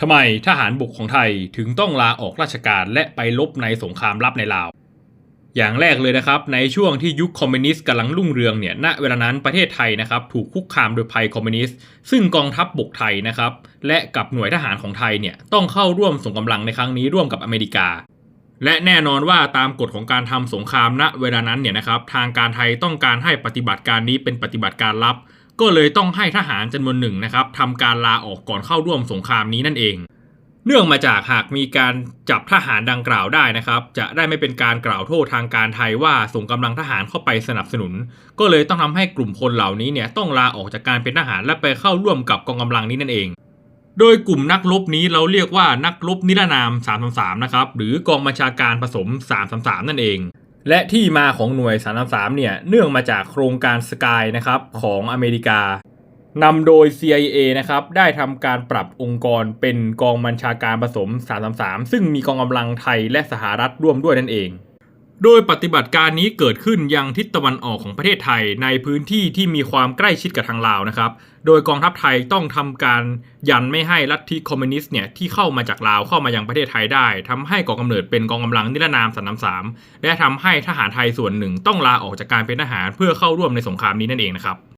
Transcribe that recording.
ทำไมทหารบกของไทยถึงต้องลาออกราชการและไปลบในสงครามลับในลาว อย่างแรกเลยนะครับในช่วงที่ยุคคอมมิวนิสต์กำลังรุ่งเรืองเนี่ยณเวลานั้นประเทศไทยนะครับถูกคุกคามโดยภัยคอมมิวนิสต์ซึ่งกองทัพบบกไทยนะครับและกับหน่วยทหารของไทยเนี่ยต้องเข้าร่วมส่งกำลังในครั้งนี้ร่วมกับอเมริกา และแน่นอนว่าตามกฎของการทำสงครามณเวลานั้นเนี่ยนะครับทางการไทยต้องการให้ปฏิบัติการนี้เป็นปฏิบัติการลับ ก็เลยต้องให้ทหารจำนวนหนึ่งนะครับทำการลาออกก่อนเข้าร่วมสงครามนี้นั่นเอง เนื่องมาจากหากมีการจับทหารดังกล่าวได้นะครับ จะได้ไม่เป็นการกล่าวโทษทางการไทยว่าส่งกำลังทหารเข้าไปสนับสนุน ก็เลยต้องทำให้กลุ่มคนเหล่านี้เนี่ยต้องลาออกจากการเป็นทหารและไปเข้าร่วมกับกองกำลังนี้นั่นเอง โดยกลุ่มนักรบนี้เราเรียกว่านักรบนิรนาม333นะครับหรือกองบัญชาการผสม 333 นั่นเอง และที่มาของหน่วย 333 เนี่ย เนื่องมาจากโครงการสกายนะครับของอเมริกานำโดย CIA นะครับได้ทำการปรับองค์กรเป็นกองบัญชาการผสม 333 ซึ่งมีกองกำลังไทยและสหรัฐร่วมด้วยนั่นเอง โดยปฏิบัติการนี้เกิดขึ้นยังทิศตะวันออกของประเทศไทยในพื้นที่ที่มีความใกล้ชิดกับทางลาวนะครับ โดยกองทัพไทยต้องทำการยันไม่ให้ลัทธิคอมมิวนิสต์เนี่ยที่เข้ามาจากลาวเข้ามายังประเทศไทยได้ทำให้ก่อกำเนิดเป็นกองกำลังนิรนามสันนำสามและทำให้ทหารไทยส่วนหนึ่งต้องลาออกจากการเป็นทหารเพื่อเข้าร่วมในสงครามนี้นั่นเองนะครับ